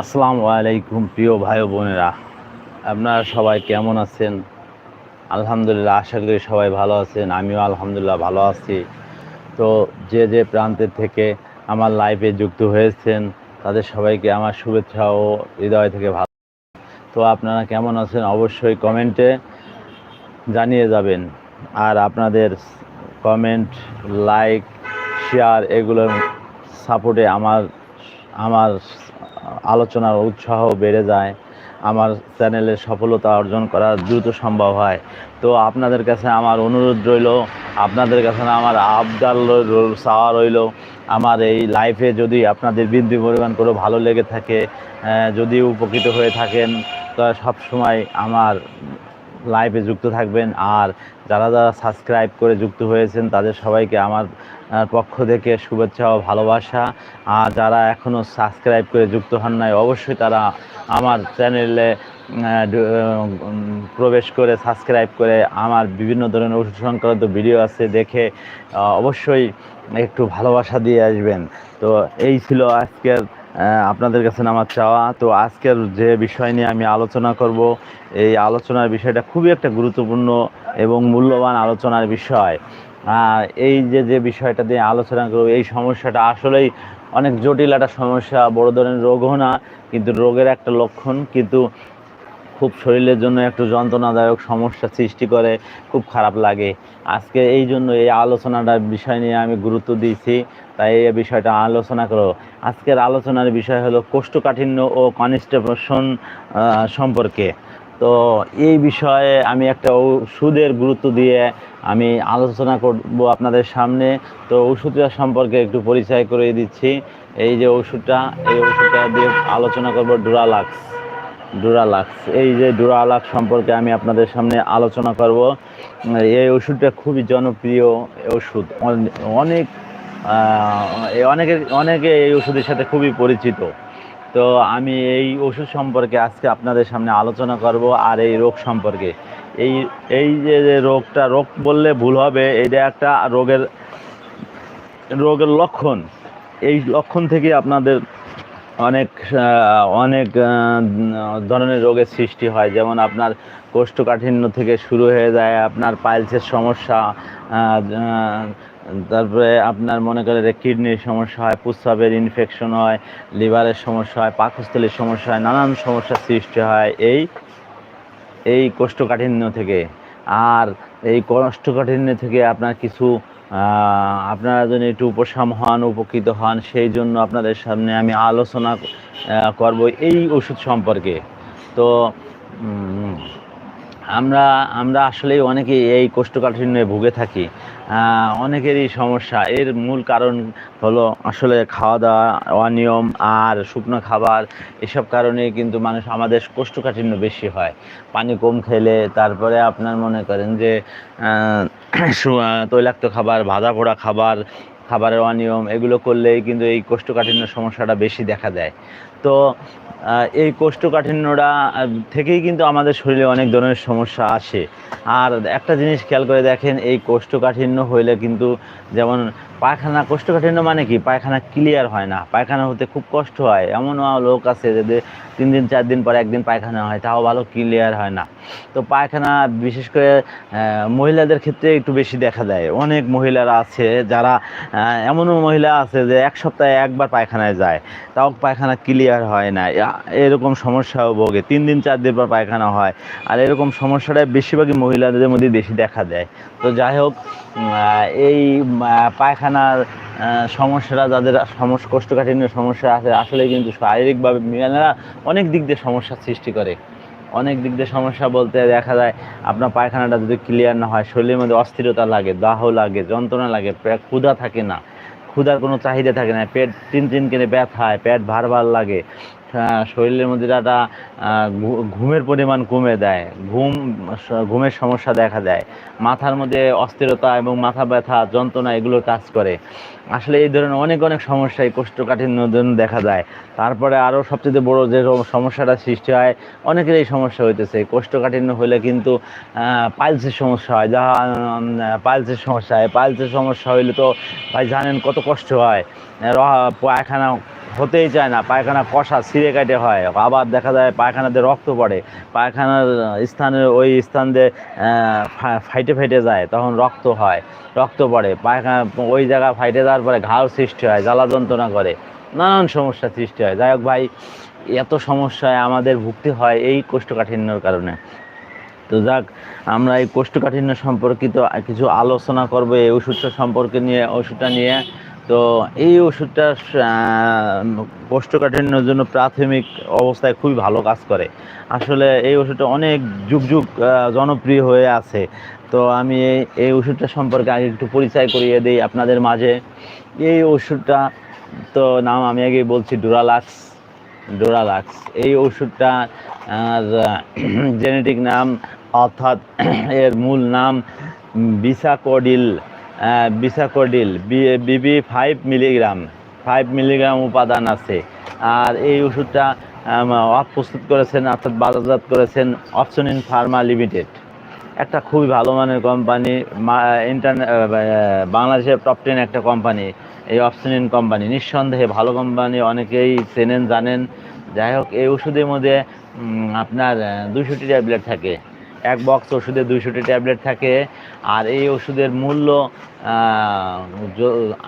আসসালামু আলাইকুম, প্রিয় ভাই বোনেরা। আপনারা সবাই কেমন আছেন? আলহামদুলিল্লাহ, আশা করি সবাই ভালো আছেন। আমিও আলহামদুলিল্লাহ ভালো আছি। তো যে যে প্রান্তের থেকে আমার লাইফে যুক্ত হয়েছেন, তাদের সবাইকে আমার শুভেচ্ছা ও হৃদয় থেকে ভালো। তো আপনারা কেমন আছেন? অবশ্যই কমেন্টে জানিয়ে যাবেন। আর আপনাদের কমেন্ট, লাইক, শেয়ার, এগুলোর সাপোর্টে আমার আমার আলোচনার উৎসাহ বেড়ে যায়, আমার চ্যানেলের সফলতা অর্জন করা দ্রুত সম্ভব হয়। তো আপনাদের কাছে আমার অনুরোধ রইল, আপনাদের কাছে আমার আবদার চাওয়া রইল, আমার এই লাইফে যদি আপনাদের বৃদ্ধি পরিমাণ করে ভালো লেগে থাকে যদি উপকৃত হয়ে থাকেন, তো সবসময় আমার লাইভে যুক্ত থাকবেন। আর যারা যারা সাবস্ক্রাইব করে যুক্ত হয়েছেন, তাদের সবাইকে আমার পক্ষ থেকে শুভেচ্ছা ও ভালোবাসা। আর যারা এখনও সাবস্ক্রাইব করে যুক্ত হন নাই, অবশ্যই তারা আমার চ্যানেলে প্রবেশ করে সাবস্ক্রাইব করে আমার বিভিন্ন ধরনের ওষুধ সংক্রান্ত ভিডিও আছে দেখে অবশ্যই একটু ভালোবাসা দিয়ে আসবেন। তো এই ছিল আজকের আপনাদের কাছে আমার চাওয়া। তো আজকের যে বিষয় নিয়ে আমি আলোচনা করব, এই আলোচনার বিষয়টা খুবই একটা গুরুত্বপূর্ণ এবং মূল্যবান আলোচনার বিষয়। এই যে যে বিষয়টা দিয়ে আলোচনা করব, এই সমস্যাটা আসলেই অনেক জটিল একটা সমস্যা। বড় ধরনের রোগও না, কিন্তু রোগের একটা লক্ষণ। কিন্তু খুব শরীরের জন্য একটু যন্ত্রণাদায়ক সমস্যা সৃষ্টি করে, খুব খারাপ লাগে। আজকে এই জন্য এই আলোচনাটার বিষয় নিয়ে আমি গুরুত্ব দিয়েছি, তাই এই বিষয়টা আলোচনা করো আজকের আলোচনার বিষয় হলো কোষ্ঠকাঠিন্য ও কনস্টেপশন সম্পর্কে। তো এই বিষয়ে আমি একটা ওষুধের গুরুত্ব দিয়ে আমি আলোচনা করব আপনাদের সামনে। তো ওষুধটা সম্পর্কে একটু পরিচয় করে দিচ্ছি। এই যে ওষুধটা এই ওষুধটা দিয়ে আলোচনা করব ডুরালাক্স। ডুরালাক্স এই যে ডুরালাক্স সম্পর্কে আমি আপনাদের সামনে আলোচনা করব। এই ওষুধটা খুবই জনপ্রিয় ওষুধ। অন- অনেক অনেকে অনেকে এই ওষুধের সাথে খুবই পরিচিত। তো আমি এই ওষুধ সম্পর্কে আজকে আপনাদের সামনে আলোচনা করব আর এই রোগ সম্পর্কে। এই এই যে রোগটা, রোগ বললে ভুল হবে, এটা একটা রোগের রোগের লক্ষণ। এই লক্ষণ থেকে আপনাদের অনেক অনেক ধরনের রোগের সৃষ্টি হয়। যেমন আপনার কোষ্ঠকাঠিন্য থেকে শুরু হয়ে যায়, আপনার পাইলসের সমস্যা তারপরে আপনার মনে করেন কিডনির সমস্যা হয় প্রস্রাবের ইনফেকশন হয়, লিভারের সমস্যা হয়, পাকস্থলীর সমস্যা হয়, নানান সমস্যার সৃষ্টি হয় এই এই কোষ্ঠকাঠিন্য থেকে। আর এই কোষ্ঠকাঠিন্য থেকে আপনার কিছু আপনারা যদি একটু উপশম হন, উপকৃত হন, সেই জন্য আপনাদের সামনে আমি আলোচনা করব এই ওষুধ সম্পর্কে। তো আমরা আমরা আসলে অনেকে এই কোষ্ঠকাঠিন্যে ভুগে থাকি। অনেকেরই সমস্যা। এর মূল কারণ হলো আসলে খাওয়া দাওয়া অনিয়ম আর শুকনো খাবার। এসব কারণে কিন্তু মানুষ আমাদের কোষ্ঠকাঠিন্য বেশি হয়। পানি কম খেলে তারপরে আপনার মনে করেন যে তৈলাক্ত খাবার ভাজা পোড়া খাবার খাবারের অনিয়ম, এগুলো করলেই কিন্তু এই কোষ্ঠকাঠিন্য সমস্যাটা বেশি দেখা দেয়। তো এই কোষ্ঠকাঠিন্যটা থেকেই কিন্তু আমাদের শরীরে অনেক ধরনের সমস্যা আসে। আর একটা জিনিস খেয়াল করে দেখেন, এই কোষ্ঠকাঠিন্য হইলে কিন্তু যেমন পায়খানা কোষ্ঠকাঠিন্য মানে কি? পায়খানা ক্লিয়ার হয় না। পায়খানা হতে খুব কষ্ট হয়। এমনও লোক আছে যে তিন দিন চার দিন পর একদিন পায়খানা হয় তাও ভালো ক্লিয়ার হয় না। তো পায়খানা বিশেষ করে মহিলাদের ক্ষেত্রে একটু বেশি দেখা দেয়। অনেক মহিলারা আছে যারা এমনও মহিলা আছে যে এক সপ্তাহে একবার পায়খানায় যায়। তাও পায়খানা ক্লিয়ার হয় না। এরকম সমস্যাও ভোগে। তিন দিন চার দিন পর পায়খানা হয়। আর এরকম সমস্যাটা বেশিরভাগই মহিলাদের মধ্যে বেশি দেখা দেয়। তো যাই হোক এই আহ, পায়খানার সমস্যাটা যাদের সমস্যা কোষ্ঠকাঠিন্য সমস্যা আছে আসলে কিন্তু শারীরিকভাবে মেয়েরা অনেক দিক দিয়ে সমস্যার সৃষ্টি করে। অনেক দিক দিয়ে সমস্যা বলতে দেখা যায়, আপনার পায়খানাটা যদি ক্লিয়ার না হয়, শরীরের মধ্যে অস্থিরতা লাগে, দাহ লাগে, যন্ত্রণা লাগে ক্ষুধা থাকে না। ক্ষুধার কোনো চাহিদা থাকে না, পেট টিন টিন কিনে ব্যথায় পেট ভার ভার লাগে শরীরের মধ্যে একটা ঘুমের পরিমাণ কমে দেয়, ঘুম ঘুমের সমস্যা দেখা দেয়, মাথার মধ্যে অস্থিরতা এবং মাথা ব্যথা, যন্ত্রণা এগুলো কাজ করে। আসলে এই ধরনের অনেক অনেক সমস্যা এই কোষ্ঠকাঠিন্যর জন্য দেখা যায় তারপরে আরও সবচেয়ে বড় যে সমস্যাটা সৃষ্টি হয় অনেকের এই সমস্যা হইতেছে। কোষ্ঠকাঠিন্য হলে কিন্তু পাইলসের সমস্যা হয়। যা পাইলসের সমস্যা হয়। পাইলসের সমস্যা হইলে তো ভাই জানেন কত কষ্ট হয়। পায়খানা হতেই চায় না। পায়খানা কষা ছিঁড়ে কাটে হয়। আবার দেখা যায় পায়খানাতে রক্ত পড়ে। পায়খানার স্থানের ওই স্থান দিয়ে ফাইটে ফাইটে যায়। তখন রক্ত হয়। রক্ত পড়ে। পায়খানা ওই জায়গা ফাইটে যাওয়ার পরে ঘাও সৃষ্টি হয়, জ্বালা যন্ত্রণা করে। নানান সমস্যা সৃষ্টি হয়। যাই হোক ভাই, এত সমস্যায় আমাদের ভুগতে হয় এই কোষ্ঠকাঠিন্যর কারণে। তো যাক, আমরা এই কোষ্ঠকাঠিন্য সম্পর্কিত কিছু আলোচনা করব, এই ওষুধটা সম্পর্কে নিয়ে, ওষুধটা নিয়ে। তো এই ওষুধটা কোষ্ঠকাঠিন্যর জন্য প্রাথমিক অবস্থায় খুবই ভালো কাজ করে। আসলে এই ওষুধটা অনেক যুগ যুগ জনপ্রিয় হয়ে আছে। তো আমি এই এই ওষুধটা সম্পর্কে আগে একটু পরিচয় করিয়ে দিই আপনাদের মাঝে। এই ওষুধটা, তো নাম আমি আগে বলছি ডোরালাক্স ডোরালাক্স। এই ওষুধটা জেনেটিক নাম, অর্থাৎ এর মূল নাম বিসাকোডিল। বিসাকোডিল বিবি ফাইভ মিলিগ্রাম ফাইভ মিলিগ্রাম উপাদান আছে। আর এই ওষুধটা অফ প্রস্তুত করেছেন, অর্থাৎ বাজারজাত করেছেন অপশন ইন ফার্মা লিমিটেড। একটা খুবই ভালো মানের কোম্পানি ইন্টারনে বাংলাদেশের টপ টেন একটা কোম্পানি, এই অপশনিন কোম্পানি। নিঃসন্দেহে ভালো কোম্পানি, অনেকেই চেনেন, জানেন। যাই হোক, এই ওষুধের মধ্যে আপনার দুইশোটি ট্যাবলেট থাকে। এক বক্স ওষুধে দুইশোটি ট্যাবলেট থাকে। আর এই ওষুধের মূল্য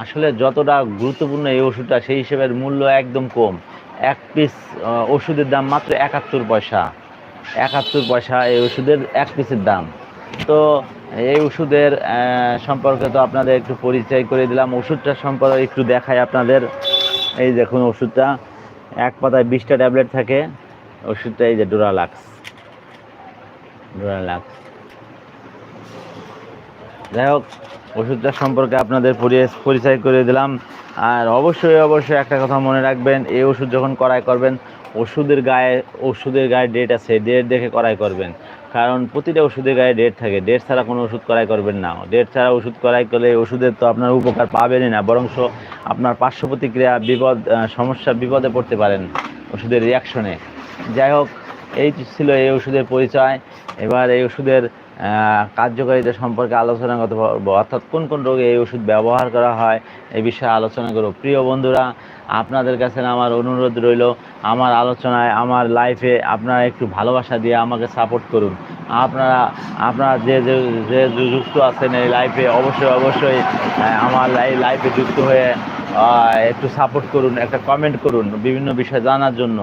আসলে যতটা গুরুত্বপূর্ণ এই ওষুধটা, সেই হিসেবে মূল্য একদম কম। এক পিস ওষুধের দাম মাত্র একাত্তর পয়সা। একাত্তর পয়সা এই ওষুধের এক পিসের দাম। তো এই ওষুধের সম্পর্কে তো আপনাদের একটু পরিচয় করে দিলাম। ওষুধটা সম্পর্কে একটু দেখাই আপনাদের। এই দেখুন ওষুধটা। এক পাতায় বিশটা ট্যাবলেট থাকে। ওষুধটা এই যে ডোরালাক্স যাই হোক ওষুধটা সম্পর্কে আপনাদের পরি- পরিচয় করে দিলাম। আর অবশ্যই অবশ্যই একটা কথা মনে রাখবেন, এই ওষুধ যখন করাই করবেন, ওষুধের গায়ে ওষুধের গায়ে ডেট আছে ডেট দেখে করাই করবেন। কারণ প্রতিটা ওষুধের গায়ে ডেট থাকে। ডেট ছাড়া কোনো ওষুধ করাই করবেন না। ডেট ছাড়া ওষুধ করাই করলে ওষুধের তো আপনার উপকার পাবেনই না, বরংশ আপনার পার্শ্ব প্রতিক্রিয়া বিপদ সমস্যা বিপদে পড়তে পারেন ওষুধের রিয়াকশনে যাই হোক এই ছিল এই ওষুধের পরিচয়। এবার এই ওষুধের কার্যকারিতা সম্পর্কে আলোচনা করতে পারব। অর্থাৎ কোন কোন রোগে এই ওষুধ ব্যবহার করা হয় এই বিষয়ে আলোচনা করব। প্রিয় বন্ধুরা, আপনাদের কাছে আমার অনুরোধ রইল, আমার আলোচনায়, আমার লাইফে আপনারা একটু ভালোবাসা দিয়ে আমাকে সাপোর্ট করুন। আপনারা আপনারা যে যে যুক্ত আছেন এই লাইফে অবশ্যই অবশ্যই আমার এই লাইফে যুক্ত হয়ে একটু সাপোর্ট করুন, একটা কমেন্ট করুন বিভিন্ন বিষয় জানার জন্য।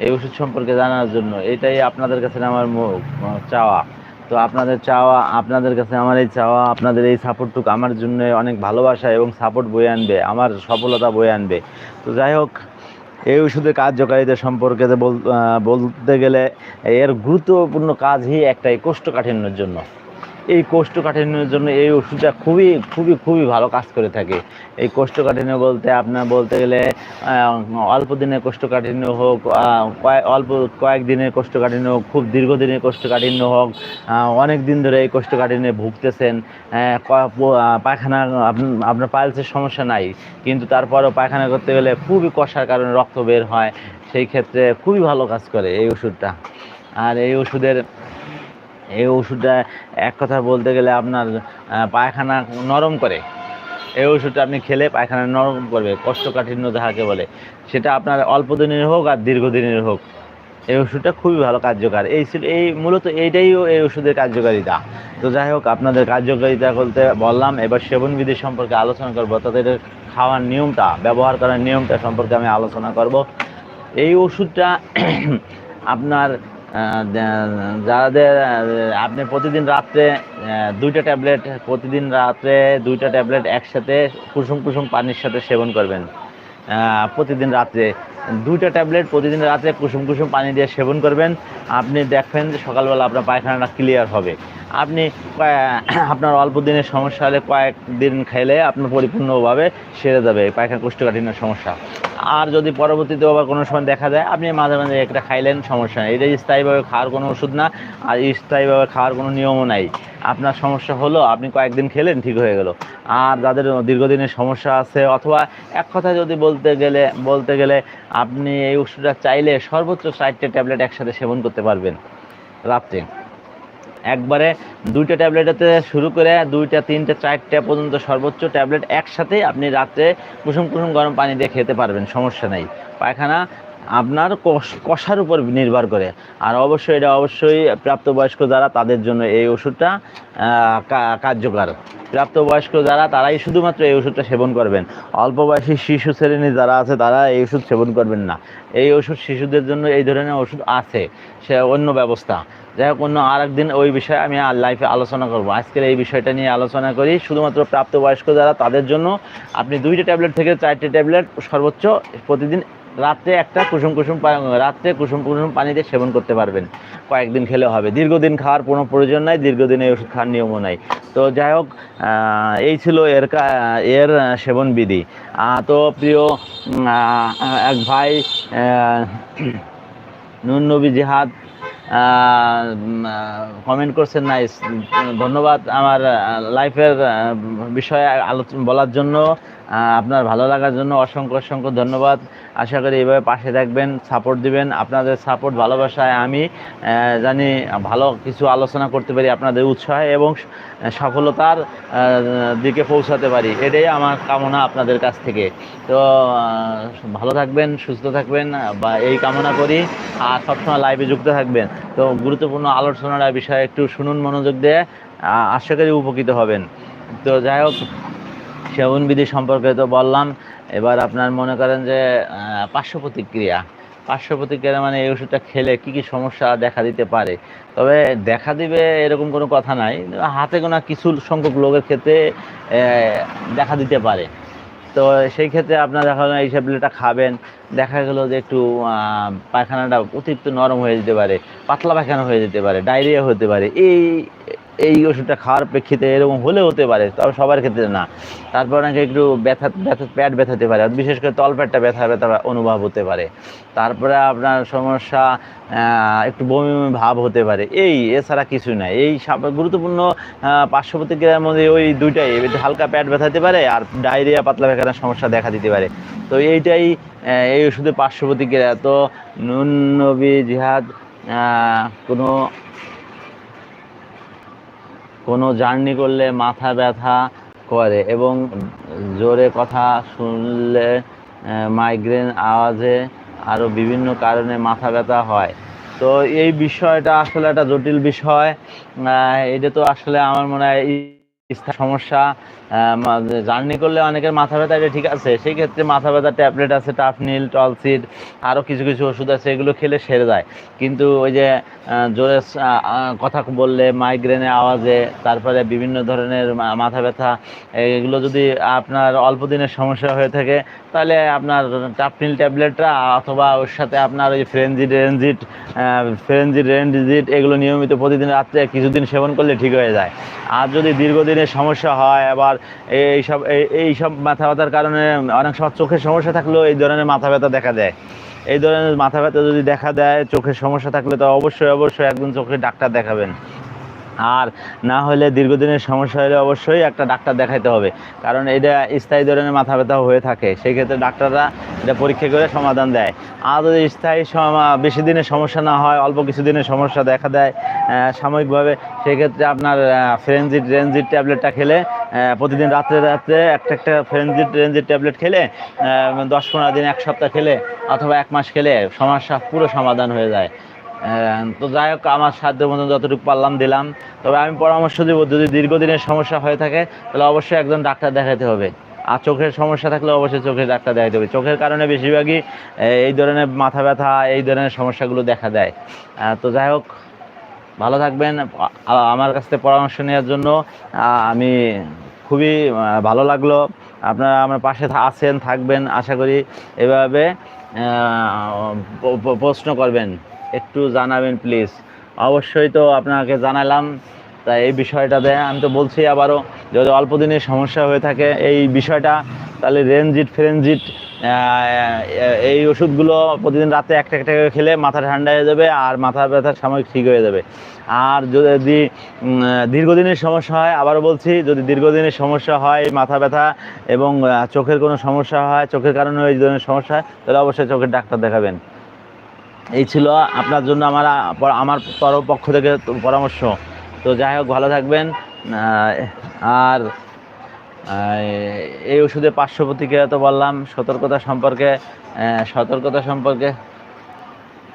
এই ওষুধ সম্পর্কে জানার জন্য। এটাই আপনাদের কাছে আমার চাওয়া। তো আপনাদের চাওয়া, আপনাদের কাছে আমার এই চাওয়া, আপনাদের এই সাপোর্টটুকু আমার জন্য অনেক ভালোবাসা এবং সাপোর্ট বয়ে আনবে, আমার সফলতা বয়ে আনবে। তো যাই হোক, এই ওষুধের কার্যকারিতা সম্পর্কে বল- বলতে গেলে এর গুরুত্বপূর্ণ কাজই একটাই, কোষ্ঠকাঠিন্যের জন্য। এই কোষ্ঠকাঠিন্যের জন্য এই ওষুধটা খুবই খুবই খুবই ভালো কাজ করে থাকে। এই কোষ্ঠকাঠিন্য বলতে আপনার বলতে গেলে অল্প দিনের কোষ্ঠকাঠিন্য হোক অল্প কয়েক দিনের কোষ্ঠকাঠিন্য হোক, খুব দীর্ঘদিনের কোষ্ঠকাঠিন্য হোক অনেক দিন ধরে এই কোষ্ঠকাঠিন্যে ভুগতেছেন পায়খানা আপনার পাইলসের সমস্যা নাই, কিন্তু তারপরেও পায়খানা করতে গেলে খুবই কষার কারণে রক্ত বের হয়, সেই ক্ষেত্রে খুবই ভালো কাজ করে এই ওষুধটা। আর এই ওষুধের এই ওষুধটা এক কথা বলতে গেলে আপনার পায়খানা নরম করে। এই ওষুধটা আপনি খেলে পায়খানা নরম করবে কোষ্ঠকাঠিন্য যাহাকে বলে। সেটা আপনার অল্প দিনের হোক আর দীর্ঘদিনের হোক। এই ওষুধটা খুবই ভালো কার্যকর। এই এই মূলত এইটাই এই ওষুধের কার্যকারিতা। তো যাই হোক, আপনাদের কার্যকারিতা বলতে বললাম, এবার সেবনবিধি সম্পর্কে আলোচনা করব, তাদের খাওয়ার নিয়মটা, ব্যবহার করার নিয়মটা সম্পর্কে আমি আলোচনা করব। এই ওষুধটা আপনার যাদের আপনি প্রতিদিন রাত্রে দুইটা ট্যাবলেট, প্রতিদিন রাত্রে দুইটা ট্যাবলেট একসাথে কুসুম কুসুম পানির সাথে সেবন করবেন। প্রতিদিন রাত্রে দুইটা ট্যাবলেট প্রতিদিন রাত্রে কুসুম কুসুম পানি দিয়ে সেবন করবেন। আপনি দেখবেন যে সকালবেলা আপনার পায়খানাটা ক্লিয়ার হবে। আপনি আপনার অল্প দিনের সমস্যা হলে কয়েকদিন খেলে আপনার পরিপূর্ণভাবে সেরে যাবে পায়খানা কোষ্ঠকাঠিন্যের সমস্যা। আর যদি পরবর্তীতে আবার কোনো সময় দেখা যায়, আপনি মাঝে মাঝে একটা খাইলেন, সমস্যা নেই। এটা স্থায়ীভাবে খাওয়ার কোনো ওষুধ না, আর স্থায়ীভাবে খাওয়ার কোনো নিয়মও নাই। আপনার সমস্যা হলো, আপনি কয়েকদিন খেলেন, ঠিক হয়ে গেল। আর যাদের দীর্ঘদিনের সমস্যা আছে, অথবা এক কথায় যদি বলতে গেলে বলতে গেলে আপনি এই ওষুধটা চাইলে সর্বোচ্চ চারটে ট্যাবলেট একসাথে সেবন করতে পারবেন, রাত্রে। একবারে দুইটা ট্যাবলেটেতে শুরু করে দুইটা, তিনটা, চারটা পর্যন্ত সর্বোচ্চ ট্যাবলেট একসাথে আপনি রাত্রে কুসুম কুসুম গরম পানি দিয়ে খেতে পারবেন, সমস্যা নেই। পায়খানা আপনার কষ- কষার উপর নির্ভর করে। আর অবশ্যই এটা অবশ্যই প্রাপ্তবয়স্ক যারা, তাদের জন্য এই ওষুধটা কার্যকর। প্রাপ্তবয়স্ক যারা, তারাই শুধুমাত্র এই ওষুধটা সেবন করবেন। অল্প বয়সী শিশু শ্রেণি যারা আছে, তারা এই ওষুধ সেবন করবেন না। এই ওষুধ শিশুদের জন্য এই ধরনের ওষুধ আছে, সে অন্য ব্যবস্থা। যাই হোক, অন্য আর একদিন ওই বিষয়ে আমি আর লাইফে আলোচনা করব। আজকের এই বিষয়টা নিয়ে আলোচনা করি। শুধুমাত্র প্রাপ্তবয়স্ক যারা, তাদের জন্য আপনি দুইটা ট্যাবলেট থেকে চারটে ট্যাবলেট সর্বোচ্চ প্রতিদিন রাত্রে একটা কুসুম কুসুম রাত্রে কুসুম কুসুম পানিতে সেবন করতে পারবেন। কয়েকদিন খেলে হবে। দীর্ঘদিন খাওয়ার কোনো প্রয়োজন নাই, দীর্ঘদিন এই ওষুধ খাওয়ার নিয়মও নাই। তো যাই হোক এই ছিল এর এর সেবন বিধি। তো প্রিয় এক ভাই নুন নবী জিহাদ কমেন্ট করছেন নাইস ধন্যবাদ আমার লাইফের বিষয়ে আলোচনা বলার জন্য। আপনার ভালো লাগার জন্য অসংখ্য অসংখ্য ধন্যবাদ। আশা করি এইভাবে পাশে থাকবেন সাপোর্ট দিবেন। আপনাদের সাপোর্ট ভালোবাসায় আমি জানি ভালো কিছু আলোচনা করতে পারি আপনাদের উৎসাহে এবং সফলতার দিকে পৌঁছাতে পারি। এটাই আমার কামনা আপনাদের কাছ থেকে। তো ভালো থাকবেন, সুস্থ থাকবেন, বা এই কামনা করি। আর সবসময় লাইভে যুক্ত থাকবেন। তো গুরুত্বপূর্ণ আলোচনার বিষয়ে একটু শুনুন, মনোযোগ দিয়ে আশা করি উপকৃত হবেন। তো যাই হোক সেবন বিধি সম্পর্কে তো বললাম। এবার আপনার মনে করেন যে পার্শ্ব প্রতিক্রিয়া পার্শ্ব প্রতিক্রিয়া মানে এই ওষুধটা খেলে কি কি সমস্যা দেখা দিতে পারে? তবে দেখা দিবে এরকম কোনো কথা নাই। হাতে গোনা কিছু সংখ্যক লোকের ক্ষেত্রে দেখা দিতে পারে। তো সেই ক্ষেত্রে আপনার দেখা গেলো এই ট্যাবলেটটা খাবেন। দেখা গেলো যে একটু পায়খানাটা অতিরিক্ত নরম হয়ে যেতে পারে, পাতলা পায়খানা হয়ে যেতে পারে, ডায়রিয়া হতে পারে। এই এই ওষুধটা খাওয়ার প্রেক্ষিতে এরকম হলে হতে পারে তবে সবার ক্ষেত্রে না। তারপর নাকি একটু ব্যথা ব্যথা প্যাট ব্যথাতে পারে বিশেষ করে তলপেটটা ব্যথা ব্যথা অনুভব হতে পারে। তারপরে আপনার সমস্যা একটু বমি বমি ভাব হতে পারে। এই এছাড়া কিছু নাই। এই গুরুত্বপূর্ণ আহ, পার্শ্ব প্রতিক্রিয়ার মধ্যে ওই দুইটাই একটু হালকা প্যাট ব্যথাতে পারে আর ডায়রিয়া পাতলা পায়খানার সমস্যা দেখা দিতে পারে। তো এইটাই এই ওষুধের পার্শ্ব প্রতিক্রিয়া তো নুন নবী জিহাদ কোনো কোনো জার্নি করলে মাথা ব্যথা করে এবং জোরে কথা শুনলে মাইগ্রেন আওয়াজে আরও বিভিন্ন কারণে মাথা ব্যথা হয়। তো এই বিষয়টা আসলে একটা জটিল বিষয়। এটা তো আসলে আমার মনে হয় সমস্যা। জার্নি করলে অনেকের মাথা ব্যথা, এটা ঠিক আছে। সেই ক্ষেত্রে মাথা ব্যথা, ট্যাবলেট আছে, টাফনিল, টলসিড আরও কিছু কিছু ওষুধ আছে, এগুলো খেলে সেরে যায়। কিন্তু ওই যে জোরে কথা বললে মাইগ্রেনের আওয়াজে, তারপরে বিভিন্ন ধরনের মাথা ব্যথা, এগুলো যদি আপনার অল্প দিনের সমস্যা হয়ে থাকে, তাহলে আপনার টাপনিল ট্যাবলেটটা, অথবা ওর সাথে আপনার ওই ফ্রেঞ্জিড রেঞ্জিট ফ্রেঞ্জিড রেঞ্জিট এগুলো নিয়মিত প্রতিদিন রাত্রে কিছুদিন সেবন করলে ঠিক হয়ে যায়। আর যদি দীর্ঘদিনের সমস্যা হয়, আবার এইসব এই- এইসব মাথা ব্যথার কারণে অনেক সময় চোখের সমস্যা থাকলেও এই ধরনের মাথা ব্যথা দেখা দেয়। এই ধরনের মাথা ব্যথা যদি দেখা দেয়, চোখের সমস্যা থাকলে তো অবশ্যই অবশ্যই একজন চোখের ডাক্তার দেখাবেন। আর না হলে দীর্ঘদিনের সমস্যা হলে অবশ্যই একটা ডাক্তার দেখাইতে হবে। কারণ এটা স্থায়ী ধরনের মাথা ব্যথা হয়ে থাকে। সেই ক্ষেত্রে ডাক্তাররা এটা পরীক্ষা করে সমাধান দেয়। আর যদি স্থায়ী বেশি দিনের সমস্যা না হয়, অল্প কিছু দিনের সমস্যা দেখা দেয় সাময়িকভাবে সেই ক্ষেত্রে আপনার ফ্রেঞ্জিট রেঞ্জিট ট্যাবলেটটা খেলে প্রতিদিন রাত্রে রাত্রে একটা একটা ফ্রেঞ্জিট রেঞ্জিট ট্যাবলেট খেলে দশ পনেরো দিন, এক সপ্তাহ খেলে, অথবা এক মাস খেলে, সমস্যা পুরো সমাধান হয়ে যায়। তো যাই হোক, আমার সাধ্য মতন যতটুকু পারলাম দিলাম। তবে আমি পরামর্শ দেবো, যদি দীর্ঘদিনের সমস্যা হয়ে থাকে, তাহলে অবশ্যই একজন ডাক্তার দেখাতে হবে। আর চোখের সমস্যা থাকলে অবশ্যই চোখের ডাক্তার দেখাতে হবে। চোখের কারণে বেশিরভাগই এই ধরনের মাথা ব্যথা, এই ধরনের সমস্যাগুলো দেখা দেয়। তো যাই হোক, ভালো থাকবেন। আমার কাছ থেকে পরামর্শ নেওয়ার জন্য আমি খুবই ভালো লাগল। আপনারা আমার পাশে আছেন, থাকবেন, আশা করি এভাবে প্রশ্ন করবেন। একটু জানাবেন প্লিজ অবশ্যই তো আপনাকে জানালাম, তাই এই বিষয়টাতে আমি তো বলছি আবারও, যদি অল্প দিনের সমস্যা হয়ে থাকে এই বিষয়টা, তাহলে রেনজিট, ফ্রেনজিট এই ওষুধগুলো প্রতিদিন রাতে একটা একটা করে খেলে মাথা ঠান্ডা হয়ে যাবে আর মাথা ব্যথা সাময়িক ঠিক হয়ে যাবে। আর যদি দীর্ঘদিনের সমস্যা হয়, আবারও বলছি, যদি দীর্ঘদিনের সমস্যা হয়, মাথা ব্যথা এবং চোখের কোনো সমস্যা হয়, চোখের কারণে ওই ধরনের সমস্যা হয়, তাহলে অবশ্যই চোখের ডাক্তার দেখাবেন। এই ছিল আপনার জন্য আমার আমার তরফ পক্ষ থেকে পরামর্শ। তো যাই হোক, ভালো থাকবেন। আর এই ওষুধে পার্শ্ব প্রতিক্রিয়া তো বললাম, সতর্কতা সম্পর্কে সতর্কতা সম্পর্কে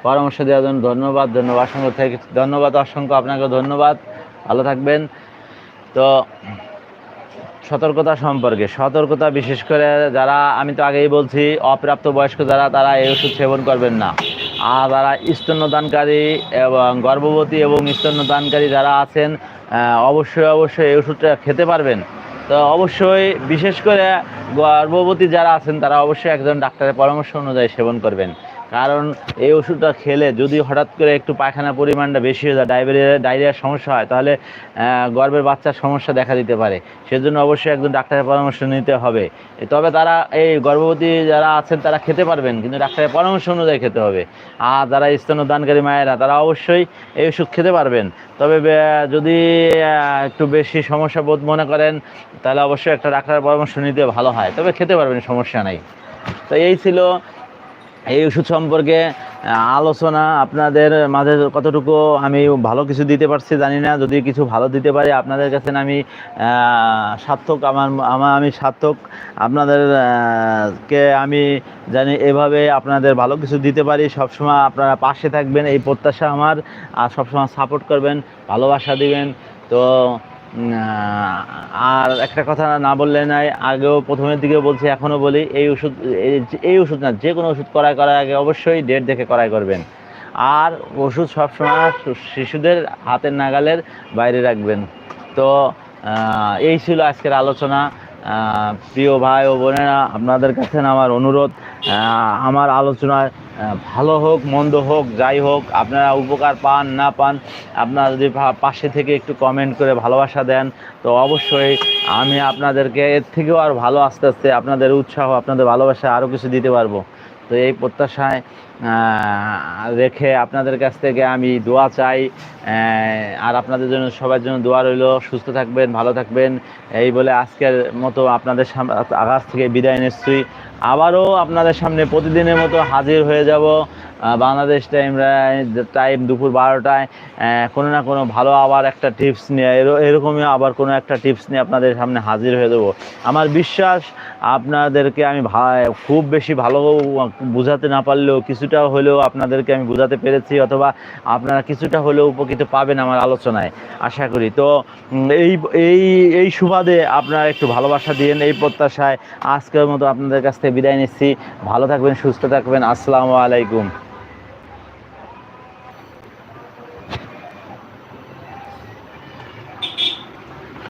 পরামর্শ দেওয়ার জন্য ধন্যবাদ ধন্যবাদ অসংখ্য থেকে, ধন্যবাদ, অসংখ্য আপনাকে ধন্যবাদ। ভালো থাকবেন। তো সতর্কতা সম্পর্কে, সতর্কতা বিশেষ করে যারা, আমি তো আগেই বলছি অপ্রাপ্ত বয়স্ক যারা, তারা এই ওষুধ সেবন করবেন না। আর যারা স্তন্যদানকারী এবং গর্ভবতী এবং স্তন্যদানকারী যারা আছেন অবশ্যই অবশ্যই এই ওষুধটা খেতে পারবেন। তো অবশ্যই বিশেষ করে গর্ভবতী যারা আছেন, তারা অবশ্যই একজন ডাক্তারের পরামর্শ অনুযায়ী সেবন করবেন। কারণ এই ওষুধটা খেলে যদি হঠাৎ করে একটু পায়খানা পরিমাণটা বেশি হয়ে যায় ডায়বেরিয়া ডায়রিয়ার সমস্যা হয়, তাহলে গর্ভের বাচ্চার সমস্যা দেখা দিতে পারে। সেজন্য অবশ্যই একজন ডাক্তারের পরামর্শ নিতে হবে। তবে তারা এই গর্ভবতী যারা আছেন, তারা খেতে পারবেন, কিন্তু ডাক্তারের পরামর্শ অনুযায়ী খেতে হবে। আর যারা স্তন্যদানকারী মায়েরা, তারা অবশ্যই এই ওষুধ খেতে পারবেন। তবে যদি একটু বেশি সমস্যা বোধ মনে করেন, তাহলে অবশ্যই একটা ডাক্তারের পরামর্শ নিতে ভালো হয়। তবে খেতে পারবেন, সমস্যা নাই। তো এই ছিল এই ওষুধ সম্পর্কে আলোচনা আপনাদের মাঝে কতটুকু আমি ভালো কিছু দিতে পারছি জানি না। যদি কিছু ভালো দিতে পারি, আপনাদের কাছে আমি সার্থক আমার আমার, আমি সার্থক। আপনাদেরকে আমি জানি এভাবে আপনাদের ভালো কিছু দিতে পারি। সবসময় আপনারা পাশে থাকবেন, এই প্রত্যাশা আমার। আর সবসময় সাপোর্ট করবেন, ভালোবাসা দিবেন। তো আর একটা কথা না বললে নাই, আগেও প্রথমের দিকে বলছি, এখনও বলি, এই ওষুধ, এই- ওষুধ না, যে কোনো ওষুধ করাই করার আগে অবশ্যই ডেট দেখে করাই করবেন। আর ওষুধ সবসময় শিশুদের হাতের নাগালের বাইরে রাখবেন। তো এই ছিল আজকের আলোচনা। প্রিয় ভাই ও বোনেরা, আপনাদের কাছে আমার অনুরোধ আমার আলোচনায় ভালো হোক, মন্দ হোক, যাই হোক, আপনারা উপকার পান, না পান, আপনারা যদি পাশে থেকে একটু কমেন্ট করে ভালোবাসা দেন, তো অবশ্যই আমি আপনাদেরকে এর থেকেও আর ভালো আস্তে আস্তে আপনাদের উৎসাহ, আপনাদের ভালোবাসা আরও কিছু দিতে পারব। তো এই প্রত্যাশায় রেখে আপনাদের কাছ থেকে আমি দোয়া চাই আর আপনাদের জন্য, সবার জন্য দোয়া রইল। সুস্থ থাকবেন, ভালো থাকবেন। এই বলে আজকের মতো আপনাদের আকাশ থেকে বিদায় নিশ্চয়ই আবারও আপনাদের সামনে প্রতিদিনের মতো হাজির হয়ে যাব বাংলাদেশ টাইম টাইম দুপুর বারোটায়। কোনো না কোনো ভালো আবার একটা টিপস নিয়ে, এর- এরকমই আবার কোনো একটা টিপস নিয়ে আপনাদের সামনে হাজির হয়ে দেবো আমার বিশ্বাস, আপনাদেরকে আমি খুব বেশি ভালো বোঝাতে না পারলেও কিছুটা হলেও আপনাদেরকে আমি বোঝাতে পেরেছি অথবা আপনারা কিছুটা হলেও উপকৃত পাবেন আমার আলোচনায়, আশা করি। তো এই এই এই সুবাদে আপনারা একটু ভালোবাসা দিয়েন, এই প্রত্যাশায় আজকের মতো আপনাদের কাছ থেকে বিদায় নিচ্ছি। ভালো থাকবেন, সুস্থ থাকবেন। আসসালামু আলাইকুম।